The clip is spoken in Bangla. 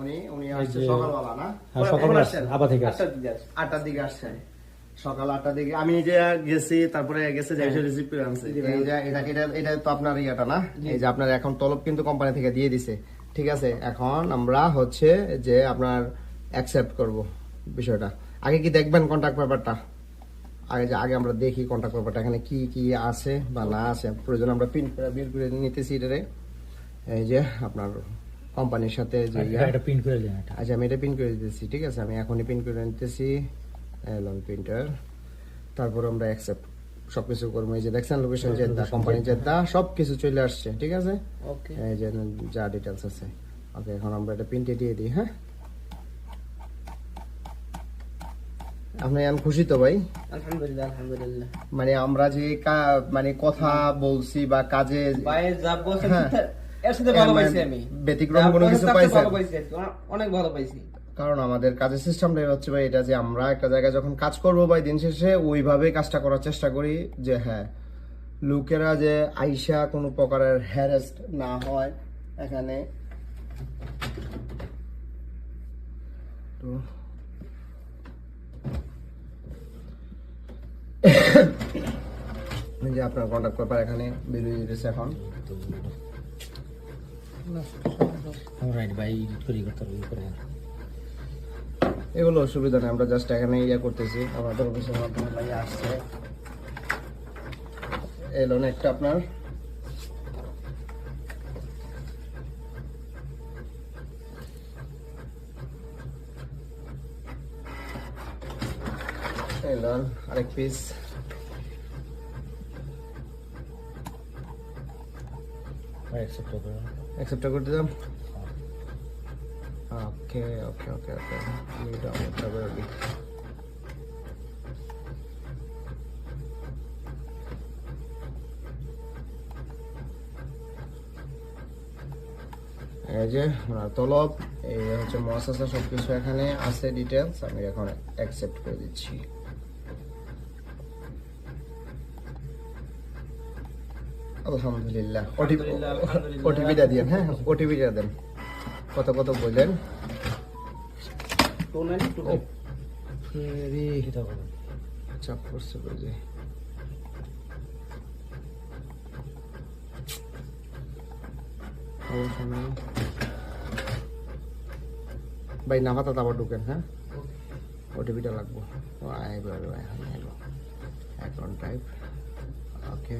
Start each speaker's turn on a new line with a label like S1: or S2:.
S1: উনি উনি আসছে সকালবেলা না?
S2: সকালবেলা আসছে, থেকে
S3: আটটার দিকে আসছে।
S1: আটটার দিকে আসছে। সকাল আটটার দিকে। আমি যে গেছি তারপরে গেছে যে রিসিভ করে আনছি। এটা এটা এটা তো আপনার ইয়েটা না? এই যে আপনার এখন তলব কিন্তু কোম্পানি থেকে দিয়ে দিছে। ঠিক আছে? এখন আমরা হচ্ছে যে আপনার অ্যাকসেপ্ট করব বিষয়টা। আগে কি দেখবেন কন্ট্যাক্ট পেপারটা আগে যে আগে আমরা দেখি কন্ট্যাক্ট পেপারটা এখানে কি কি আছে বা না আছে। প্রয়োজন আমরা প্রিন্ট করে বের করে নিতেছি এটারে। এই যে আপনার কোম্পানির সাথে যে ইয়া-
S2: এটা প্রিন্ট করে দেন এটা।
S1: আচ্ছা আমি এটা পিন করে দিতেছি ঠিক আছে? আমি এখনই পিন করে নিতেছি এলন প্রিন্টার তারপর আমরা অ্যাকসেপ্ট সবকিছু করব। এই যে দেখছেন লোকেশন জেদ্দা কোম্পানি জেদ্দা সব কিছু চলে আসছে ঠিক আছে?
S3: ওকে
S1: এই যে যা ডিটেলস আছে। ওকে এখন আমরা এটা প্রিন্টে দিয়ে দিই হ্যাঁ? আপনি আমি খুশি তো ভাই?
S3: আলহামদুলিল্লাহ আলহামদুলিল্লাহ।
S1: মানে আমরা যে কা- মানে কথা বলছি বা কাজে
S3: ভাই যা বলছেন
S1: হ্যাঁ।
S3: এর সাথে ভালো পাইছি আমি।
S1: ব্যতিক্রম কোনো কিছু
S3: পাইছি অনেক- ভালো পাইছি।
S1: কারণ আমাদের কাজের সিস্টেমটাই হচ্ছে ভাই এটা যে আমরা একটা জায়গায় যখন কাজ করব ভাই দিন শেষে ওইভাবে কাজটা করার চেষ্টা করি যে হ্যাঁ লোকেরা যে আইসা কোনো প্রকারের হ্যারেস্ট না হয় এখানে। তো যে আপনার কন্ট্যাক্ট পেপার এখানে বেরিয়ে যেতেছে এখন।
S2: রাইট ভাই তৈরি করতে হবে করে
S1: এগুলো অসুবিধা নেই আমরা জাস্ট এখানে ইয়ে করতেছি। আমাদের অফিসের মাধ্যমে ভাই আসছে। এলো না একটা আপনার। এলো আরেক পিস
S2: ভাই accept করে
S1: দাম ওকে ওকে ওকে ওকে আমি ডাউনলোডটা করে দিই এই যে, ওনার তলব, এই হচ্ছে মহাসাসা সব কিছু এখানে আছে ডিটেলস আমি এখন অ্যাকসেপ্ট করে দিচ্ছি। আলহামদুলিল্লাহ। ওটিপি। ওটিপিটা দিন হ্যাঁ ওটিপিটা দেন। কত কত বললেন। চাপ করছে নেই। ভাই নামাতা আবার ঢুকেন হ্যাঁ? ওটিপিটা লাগবো। ও আইবো আইবো এখন আইবো অ্যাকাউন্ট টাইপ ওকে